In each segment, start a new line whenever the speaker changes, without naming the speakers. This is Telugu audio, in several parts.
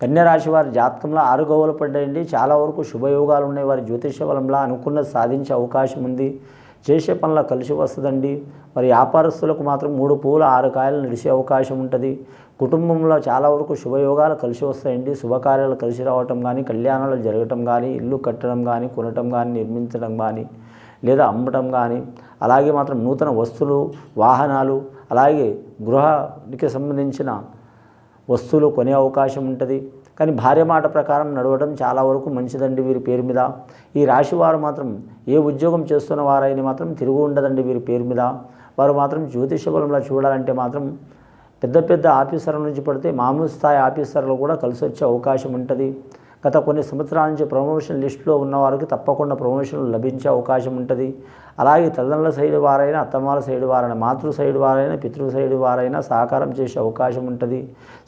కన్యరాశి వారి జాతకంలో ఆరుగోవలు పడ్డాయండి. చాలా వరకు శుభయోగాలు ఉన్నాయి. వారి జ్యోతిష బలంలో అనుకున్నది సాధించే అవకాశం ఉంది. చేసే పనుల కలిసి వస్తుందండి. మరి వ్యాపారస్తులకు మాత్రం మూడు పూలు ఆరు కాయలు నడిచే అవకాశం ఉంటుంది. కుటుంబంలో చాలా వరకు శుభయోగాలు కలిసి వస్తాయండి. శుభకార్యాలు కలిసి రావటం కానీ కళ్యాణాలు జరగటం కానీ ఇల్లు కట్టడం కానీ కొనటం కానీ నిర్మించడం కానీ లేదా అమ్మటం కానీ అలాగే మాత్రం నూతన వస్తువులు వాహనాలు అలాగే గృహానికి సంబంధించిన వస్తువులు కొనే అవకాశం ఉంటుంది. కానీ భార్య మాట ప్రకారం నడవడం చాలా వరకు మంచిదండి వీరి పేరు మీద. ఈ రాశి వారు మాత్రం ఏ ఉద్యోగం చేస్తున్న వారైనా మాత్రం తిరుగు ఉండదండి వీరి పేరు మీద. వారు మాత్రం జ్యోతిష బలంలో చూడాలంటే మాత్రం పెద్ద పెద్ద ఆఫీసర్ల నుంచి పడితే మామూలు స్థాయి ఆఫీసర్లు కూడా కలిసి వచ్చే అవకాశం ఉంటుంది. గత కొన్ని సంవత్సరాల నుంచి ప్రమోషన్ లిస్టులో ఉన్న వారికి తప్పకుండా ప్రమోషన్లు లభించే అవకాశం ఉంటుంది. అలాగే తల్లిదండ్రుల సైడ్ వారైనా అత్తమాల సైడ్ వారైనా మాతృ సైడ్ వారైనా పితృ సైడ్ వారైనా సహకారం చేసే అవకాశం ఉంటుంది.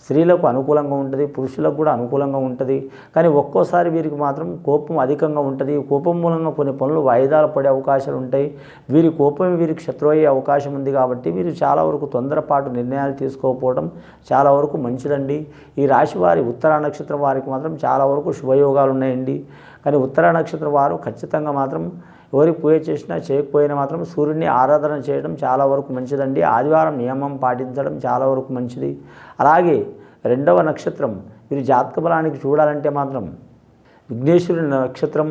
స్త్రీలకు అనుకూలంగా ఉంటుంది పురుషులకు కూడా అనుకూలంగా ఉంటుంది. కానీ ఒక్కోసారి వీరికి మాత్రం కోపం అధికంగా ఉంటుంది. కోపం మూలంగా కొన్ని పనులు వాయిదాలు పడే అవకాశాలు ఉంటాయి. వీరి కోపం వీరికి శత్రు అయ్యే అవకాశం ఉంది కాబట్టి వీరు చాలా వరకు తొందరపాటు నిర్ణయాలు తీసుకోకపోవడం చాలా వరకు మంచిదండి. ఈ రాశి వారి ఉత్తర నక్షత్రం వారికి మాత్రం చాలా వరకు శుభయోగాలు ఉన్నాయండి. కానీ ఉత్తర నక్షత్రం వారు ఖచ్చితంగా మాత్రం ఎవరి పూజ చేసినా చేయకపోయినా మాత్రం సూర్యుడిని ఆరాధన చేయడం చాలా వరకు మంచిదండి. ఆదివారం నియమం పాటించడం చాలా వరకు మంచిది. అలాగే రెండవ నక్షత్రం వీరి జాతక బలానికి చూడాలంటే మాత్రం విఘ్నేశ్వరుని నక్షత్రం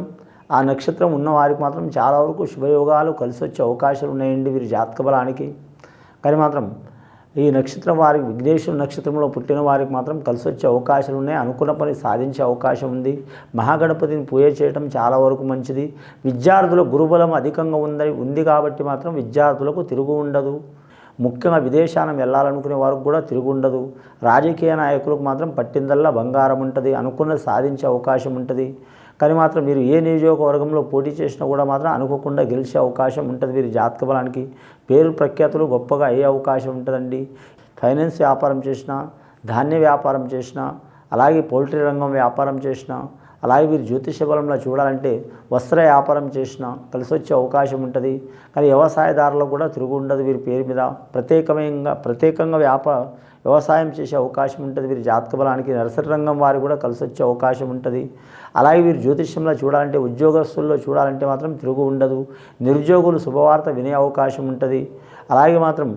ఆ నక్షత్రం ఉన్న వారికి మాత్రం చాలా వరకు శుభయోగాలు కలిసి వచ్చే అవకాశాలు ఉన్నాయండి వీరి జాతక బలానికి. కానీ మాత్రం ఈ నక్షత్రం వారికి విఘ్నేశ్వర నక్షత్రంలో పుట్టిన వారికి మాత్రం కలిసి వచ్చే అవకాశాలు ఉన్నాయి. అనుకున్న పని సాధించే అవకాశం ఉంది. మహాగణపతిని పూజ చేయడం చాలా వరకు మంచిది. విద్యార్థుల గురుబలం అధికంగా ఉందని ఉంది కాబట్టి మాత్రం విద్యార్థులకు తిరుగు ఉండదు. ముఖ్యంగా విదేశానం వెళ్ళాలనుకునే వారికి కూడా తిరుగు ఉండదు. రాజకీయ నాయకులకు మాత్రం పట్టిందల్లా బంగారం ఉంటుంది. అనుకున్నది సాధించే అవకాశం ఉంటుంది. కానీ మాత్రం మీరు ఏ నియోజకవర్గంలో పోటీ చేసినా కూడా మాత్రం అనుకోకుండా గెలిచే అవకాశం ఉంటుంది. వీరి జాతక బలానికి పేరు ప్రఖ్యాతులు గొప్పగా అయ్యే అవకాశం ఉంటుందండి. ఫైనాన్స్ వ్యాపారం చేసినా ధాన్య వ్యాపారం చేసినా అలాగే పౌల్ట్రీ రంగం వ్యాపారం చేసినా అలాగే వీరు జ్యోతిష బలంలో చూడాలంటే వస్త్ర వ్యాపారం చేసినా కలిసి వచ్చే అవకాశం ఉంటుంది. కానీ వ్యవసాయదారులకు కూడా తిరుగు ఉండదు వీరి పేరు మీద. ప్రత్యేకమైన ప్రత్యేకంగా వ్యాపార వ్యవసాయం చేసే అవకాశం ఉంటుంది. వీరి జాతక బలానికి నర్సరీ రంగం వారు కూడా కలిసి వచ్చే అవకాశం ఉంటుంది. అలాగే వీరు జ్యోతిష్యంలో చూడాలంటే ఉద్యోగస్తుల్లో చూడాలంటే మాత్రం తిరుగు ఉండదు. నిరుద్యోగులు శుభవార్త వినే అవకాశం ఉంటుంది. అలాగే మాత్రం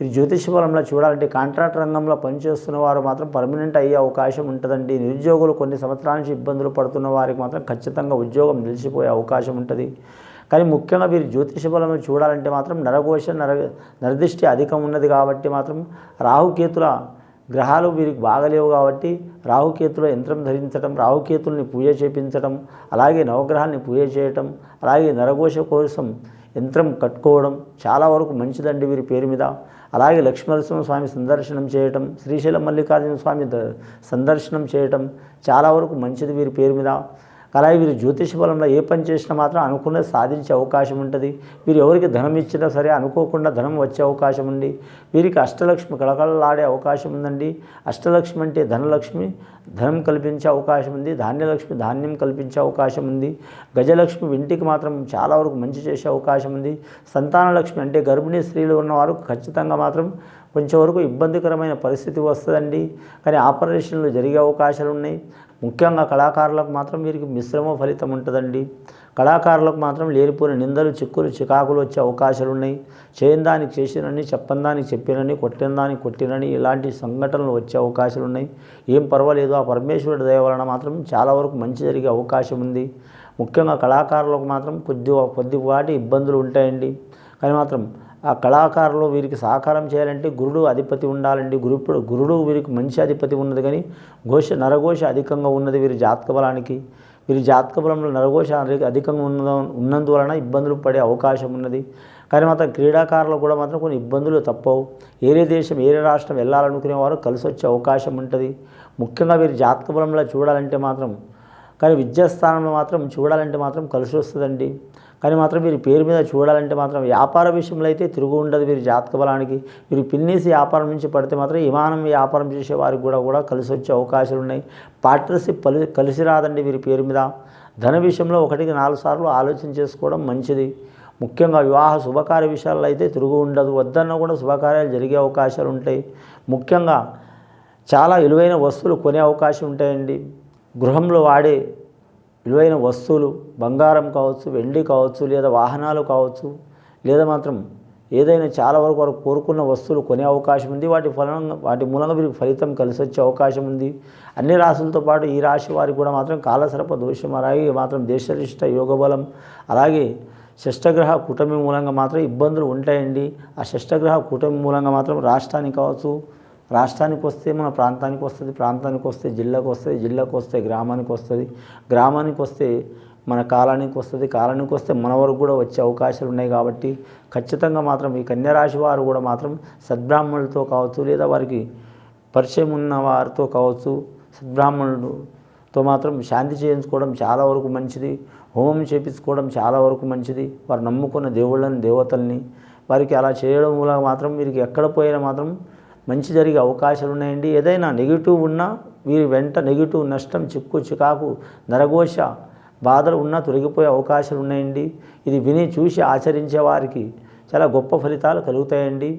వీరు జ్యోతిష బలంలో చూడాలంటే కాంట్రాక్ట్ రంగంలో పనిచేస్తున్న వారు మాత్రం పర్మనెంట్ అయ్యే అవకాశం ఉంటుందండి. నిరుద్యోగులు కొన్ని సంవత్సరాల నుంచి ఇబ్బందులు పడుతున్న వారికి మాత్రం ఖచ్చితంగా ఉద్యోగం నిలిచిపోయే అవకాశం ఉంటుంది. కానీ ముఖ్యంగా మీరు జ్యోతిష బలం చూడాలంటే మాత్రం నరఘోష నర నరదృష్టి అధికం ఉన్నది కాబట్టి మాత్రం రాహుకేతుల గ్రహాలు వీరికి బాగలేవు కాబట్టి రాహుకేతుల యంత్రం ధరించడం రాహుకేతుల్ని పూజ చేపించడం అలాగే నవగ్రహాన్ని పూజ చేయటం అలాగే నరఘోష కోసం యంత్రం కట్టుకోవడం చాలా వరకు మంచిదండి వీరి పేరు మీద. అలాగే లక్ష్మీనరసింహ స్వామి సందర్శనం చేయటం శ్రీశైలం మల్లికార్జున స్వామి ద- సందర్శనం చేయటం చాలా వరకు మంచిది వీరి పేరు మీద. అలాగే వీరు జ్యోతిష బలంలో ఏ పని చేసినా మాత్రం అనుకున్నది సాధించే అవకాశం ఉంటుంది. వీరు ఎవరికి ధనం ఇచ్చినా సరే అనుకోకుండా ధనం వచ్చే అవకాశం ఉంది. వీరికి అష్టలక్ష్మి కళకళలాడే అవకాశం ఉందండి. అష్టలక్ష్మి అంటే ధనలక్ష్మి ధనం కల్పించే అవకాశం ఉంది. ధాన్యలక్ష్మి ధాన్యం కల్పించే అవకాశం ఉంది. గజలక్ష్మి ఇంటికి మాత్రం చాలా వరకు మంచి చేసే అవకాశం ఉంది. సంతానలక్ష్మి అంటే గర్భిణీ స్త్రీలు ఉన్నవారు ఖచ్చితంగా మాత్రం కొంచెం వరకు ఇబ్బందికరమైన పరిస్థితి వస్తుందండి. కానీ ఆపరేషన్లు జరిగే అవకాశాలు ఉన్నాయి. ముఖ్యంగా కళాకారులకు మాత్రం వీరికి మిశ్రమ ఫలితం ఉంటుందండి. కళాకారులకు మాత్రం లేనిపోని నిందలు చిక్కులు చికాకులు వచ్చే అవకాశాలు ఉన్నాయి. చేయని దానికి చేసినని చెప్పని దానికి చెప్పినని కొట్టిన దానికి కొట్టినని ఇలాంటి సంఘటనలు వచ్చే అవకాశాలు ఉన్నాయి. ఏం పర్వాలేదు ఆ పరమేశ్వరుడి దయ వలన మాత్రం చాలా వరకు మంచి జరిగే అవకాశం ఉంది. ముఖ్యంగా కళాకారులకు మాత్రం కొద్ది కొద్దిపాటి ఇబ్బందులు ఉంటాయండి. కానీ మాత్రం ఆ కళాకారులు వీరికి సహకారం చేయాలంటే గురుడు అధిపతి ఉండాలండి. గురుడు గురుడు వీరికి మంచి అధిపతి ఉన్నది కానీ ఘోష నరఘోష అధికంగా ఉన్నది వీరి జాతక బలానికి. వీరి జాతక బలంలో నరఘోష అధికంగా ఉన్న ఉన్నందువలన ఇబ్బందులు పడే అవకాశం ఉన్నది. కానీ మాత్రం క్రీడాకారులు కూడా మాత్రం కొన్ని ఇబ్బందులు తప్పవు. ఏరే దేశం ఏరే రాష్ట్రం వెళ్ళాలనుకునే వారు కలిసి వచ్చే అవకాశం ఉంటుంది. ముఖ్యంగా వీరి జాతక బలంలో చూడాలంటే మాత్రం కానీ విద్యాస్థానంలో మాత్రం చూడాలంటే మాత్రం కలిసి వస్తుందండి కానీ మాత్రం వీరి పేరు మీద చూడాలంటే మాత్రం వ్యాపార విషయంలో అయితే తిరుగు ఉండదు వీరి జాతక బలానికి. మీరు పిన్నేసి వ్యాపారం నుంచి పడితే మాత్రం విమానం వ్యాపారం చేసే వారికి కూడా కూడా కలిసి వచ్చే అవకాశాలు ఉన్నాయి. పార్ట్నర్షిప్ పలి కలిసి రాదండి వీరి పేరు మీద. ధన విషయంలో ఒకటికి నాలుగు సార్లు ఆలోచన చేసుకోవడం మంచిది. ముఖ్యంగా వివాహ శుభకార్య విషయాల్లో అయితే తిరుగు ఉండదు. వద్దన్నా కూడా శుభకార్యాలు జరిగే అవకాశాలు ఉంటాయి. ముఖ్యంగా చాలా విలువైన వస్తువులు కొనే అవకాశం ఉంటాయండి. గృహంలో వాడే విలువైన వస్తువులు బంగారం కావచ్చు వెండి కావచ్చు లేదా వాహనాలు కావచ్చు లేదా మాత్రం ఏదైనా చాలా వరకు వారు కోరుకున్న వస్తువులు కొనే అవకాశం ఉంది. వాటి ఫలంగా వాటి మూలంగా వీరికి ఫలితం కలిసి వచ్చే అవకాశం ఉంది. అన్ని రాశులతో పాటు ఈ రాశి వారికి కూడా మాత్రం కాలసర్ప దోషం అలాగే మాత్రం దేశరిష్ట యోగబలం అలాగే షష్టగ్రహ కూటమి మూలంగా మాత్రం ఇబ్బందులు ఉంటాయండి. ఆ షష్టగ్రహ కూటమి మూలంగా మాత్రం రాష్ట్రానికి కావచ్చు రాష్ట్రానికి వస్తే మన ప్రాంతానికి వస్తుంది ప్రాంతానికి వస్తే జిల్లాకు వస్తుంది జిల్లాకు వస్తే గ్రామానికి వస్తుంది. గ్రామానికి వస్తే మన కాలానికి వస్తుంది కాలానికి వస్తే మన వరకు కూడా వచ్చే అవకాశాలు ఉన్నాయి కాబట్టి ఖచ్చితంగా మాత్రం ఈ కన్యరాశి వారు కూడా మాత్రం సద్బ్రాహ్మణులతో కావచ్చు లేదా వారికి పరిచయం ఉన్న వారితో కావచ్చు సద్బ్రాహ్మణులతో మాత్రం శాంతి చేయించుకోవడం చాలా వరకు మంచిది. హోమం చేపించుకోవడం చాలా వరకు మంచిది. వారు నమ్ముకున్న దేవుళ్ళని దేవతల్ని వారికి అలా చేయడం వల్ల మాత్రం వీరికి ఎక్కడ పోయినా మాత్రం మంచి జరిగే అవకాశాలు ఉన్నాయండి. ఏదైనా నెగిటివ్ ఉన్నా వీరి వెంట నెగిటివ్ నష్టం చిక్కు చికాకు నరఘోష బాధలు ఉన్నా తొలగిపోయే అవకాశాలు ఉన్నాయండి. ఇది విని చూసి ఆచరించే వారికి చాలా గొప్ప ఫలితాలు కలుగుతాయండి.